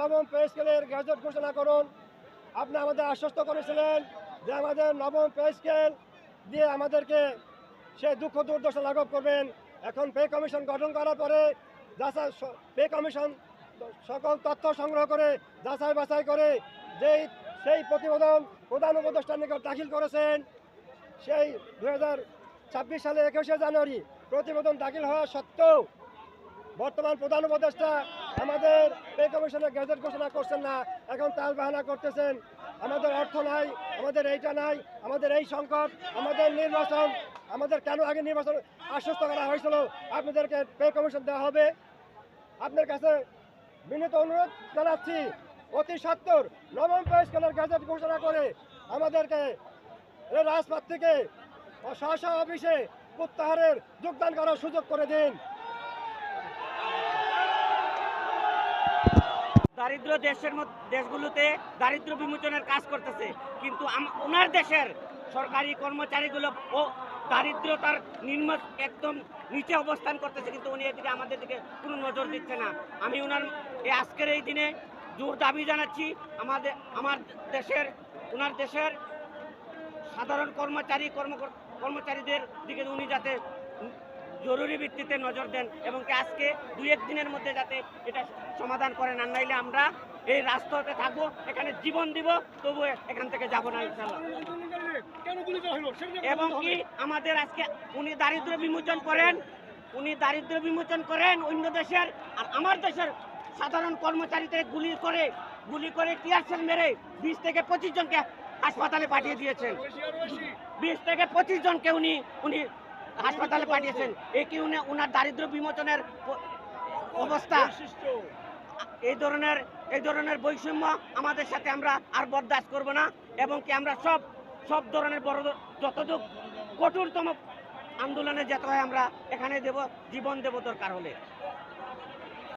নবম পে স্কেলের গ্যাজেট ঘোষণা করুন। আপনি আমাদের আশ্বস্ত করেছিলেন যে আমাদের নবম পে স্কেল দিয়ে আমাদেরকে সে দুঃখ দুর্দশা লাঘব করবেন। এখন পে কমিশন গঠন করার পরে যাচাই পে কমিশন সকল তথ্য সংগ্রহ করে যাচাই বাছাই করে যেই, সেই প্রতিবেদন প্রধান উপদেষ্টার নিকট দাখিল করেছেন, সেই দু ছাব্বিশ সালে একুশে জানুয়ারি প্রতিবেদন দাখিল হওয়া সত্ত্বেও বর্তমান প্রধান উপদেষ্টা আমাদের পে কমিশনের গ্যাজেট ঘোষণা করছেন না, এখন তাল বাহানা করতেছেন। আমাদের অর্থ নাই, আমাদের এইটা নাই, আমাদের এই সংকট, আমাদের নির্বাচন, আমাদের কেন আগে নির্বাচন আশ্বস্ত করা হয়েছিল? আপনাদেরকে পে কমিশন দেওয়া হবে। আপনার কাছে বিনীত অনুরোধ জানাচ্ছি, অতি সত্তর নবম পে স্কেলের গ্যাজেট ঘোষণা করে আমাদেরকে রাজপথ থেকে স্ব অফিসে প্রত্যাহারের যোগদান করার সুযোগ করে দিন। দারিদ্র দেশের দেশগুলোতে দারিদ্র বিমোচনের কাজ করতেছে। কিন্তু ওনার দেশের সরকারি কর্মচারীগুলো ও দারিদ্রতার নিম্ন একদম নিচে অবস্থান করতেছে, কিন্তু উনি এদিকে আমাদের দিকে কোনো নজর দিচ্ছে না। আমি ওনার এই আজকের এই দিনে জোর দাবি জানাচ্ছি, আমাদের আমার দেশের ওনার দেশের সাধারণ কর্মচারী কর্ম কর্মচারীদের দিকে উনি যাতে জরুরি ভিত্তিতে নজর দেন এবং আজকে দুই এক দিনের মধ্যে যাতে এটা সমাধান করেন। আর নাইলে আমরা এই রাস্তাতে থাকব, এখানে জীবন দিব, তবু এখান থেকে যাব না এবং কি আমাদের আজকে উনি দারিদ্র বিমোচন করেন, উনি দারিদ্র বিমোচন করেন অন্য দেশের, আর আমার দেশের সাধারণ কর্মচারীদের গুলি করে গুলি করে টিয়ারসেল মেরে বিশ থেকে পঁচিশ জনকে হাসপাতালে পাঠিয়ে দিয়েছেন। বিশ থেকে পঁচিশ জনকে উনি উনি হাসপাতালে পাঠিয়েছেন। এ কি উনি ওনার দারিদ্র বিমোচনের অবস্থা? এই ধরনের এই ধরনের বৈষম্য আমাদের সাথে আমরা আর বরদাস্ত করব না এবং কি আমরা সব সব ধরনের বড় যতটুক কঠোরতম আন্দোলনে যেতে হয় আমরা এখানে দেব জীবন দেব দরকার হলে।